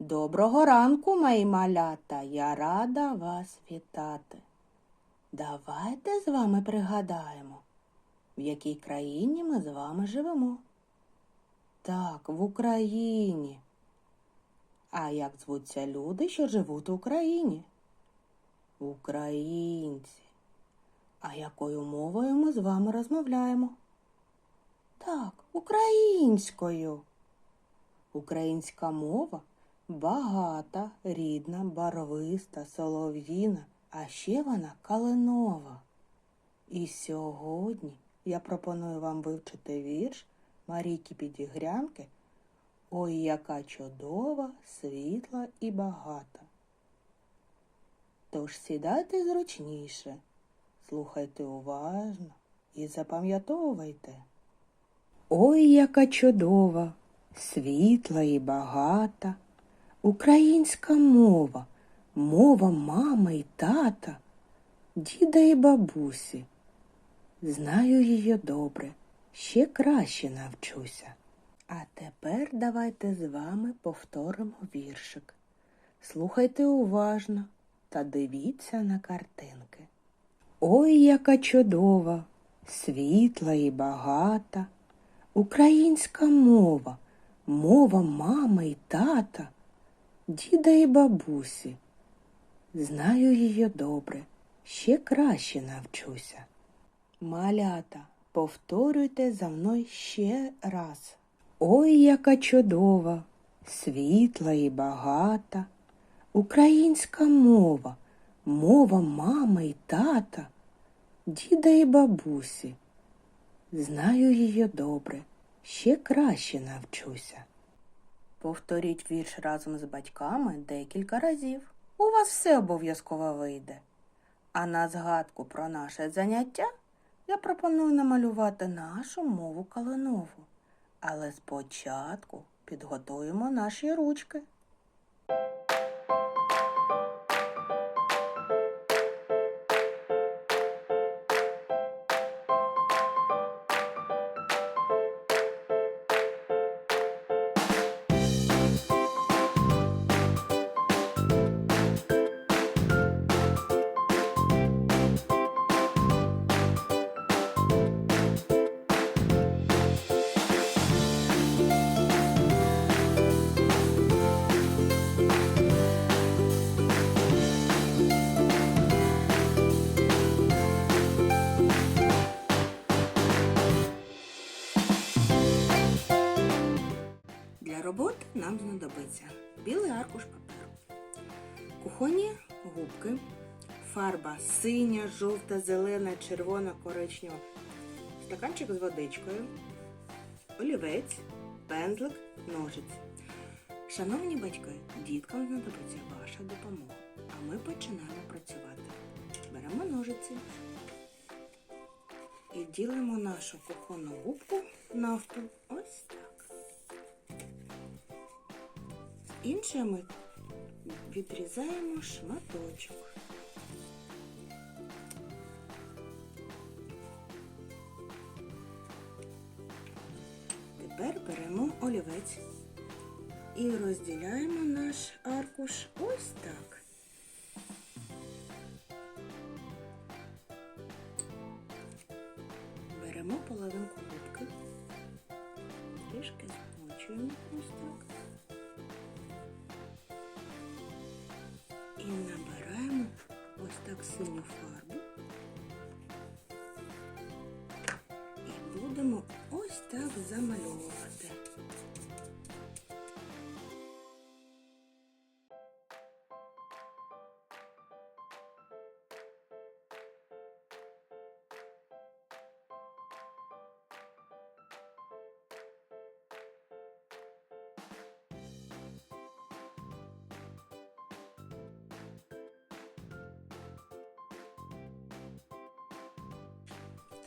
Доброго ранку, мої малята. Я рада вас вітати. Давайте з вами пригадаємо, в якій країні ми з вами живемо. Так, в Україні. А як звуться люди, що живуть в Україні? Українці. А якою мовою ми з вами розмовляємо? Так, українською. Українська мова багата, рідна, барвиста, солов'їна, а ще вона калинова. І сьогодні я пропоную вам вивчити вірш Марійки Підігрянки Ой, яка чудова, світла і багата. Тож сідайте зручніше, слухайте уважно і запам'ятовуйте. Ой, яка чудова, світла і багата, українська мова, мова мами й тата, діда і бабусі. Знаю її добре, ще краще навчуся. А тепер давайте з вами повторимо віршик. Слухайте уважно та дивіться на картинки. Ой, яка чудова, світла і багата, українська мова, мова мами й тата, діда і бабусі. Знаю її добре, ще краще навчуся. Малята, повторюйте за мною ще раз. Ой, яка чудова, світла і багата, українська мова, мова мами й тата, діда і бабусі. Знаю її добре, ще краще навчуся. Повторіть вірш разом з батьками декілька разів. У вас все обов'язково вийде. А на згадку про наше заняття я пропоную намалювати нашу мову калинову. Але спочатку підготуємо наші ручки. Роботи нам знадобиться білий аркуш паперу, кухонні губки, фарба синя, жовта, зелена, червона, коричнева, стаканчик з водичкою, олівець, пензлик, ножиці. Шановні батьки, діткам знадобиться ваша допомога, а ми починаємо працювати. Беремо ножиці і ділимо нашу кухонну губку навпіл. Ось так. Ми відрізаємо шматочок. Тепер беремо олівець і розділяємо наш аркуш ось так. Беремо половинку губки, трішки змочуємо ось так. Так синю фарбу. І будемо ось так замальовувати.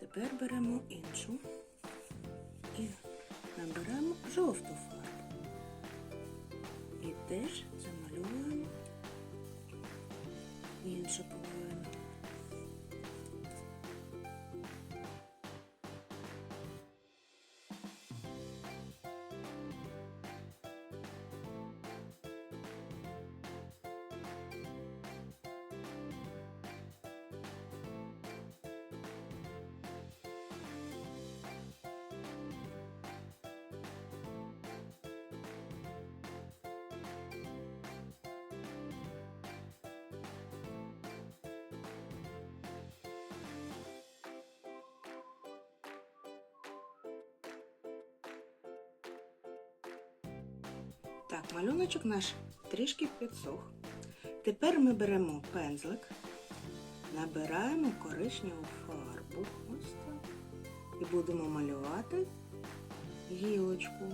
Тепер беремо іншу і наберемо жовту фарбу. І теж замалюємо іншу половину. Так, малюночок наш трішки підсох. Тепер ми беремо пензлик, набираємо коричневу фарбу. Ось так. І будемо малювати гілочку.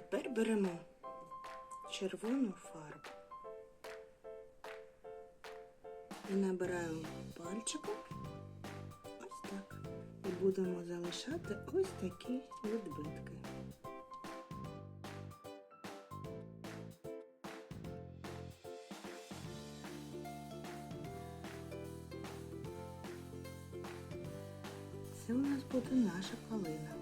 Тепер беремо червону фарбу і набираємо пальчиком ось так. І будемо залишати ось такі відбитки. Це у нас буде наша калина.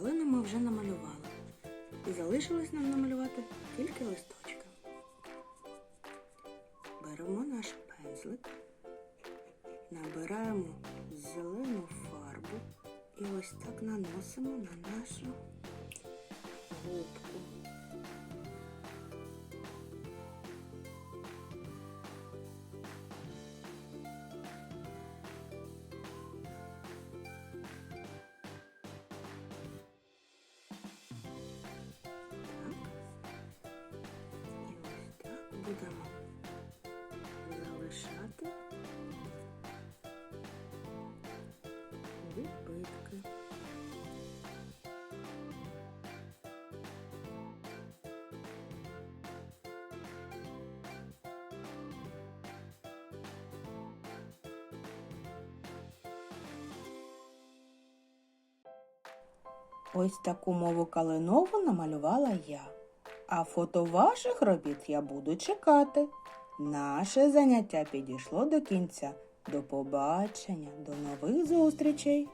Калину ми вже намалювали. І залишилось нам намалювати тільки листочки. Беремо наш пензлик, набираємо зелену фарбу і ось так наносимо на нашу губку. Будемо залишати відбитки. Ось таку мову калинову намалювала я. А фото ваших робіт я буду чекати. Наше заняття підійшло до кінця. До побачення, до нових зустрічей!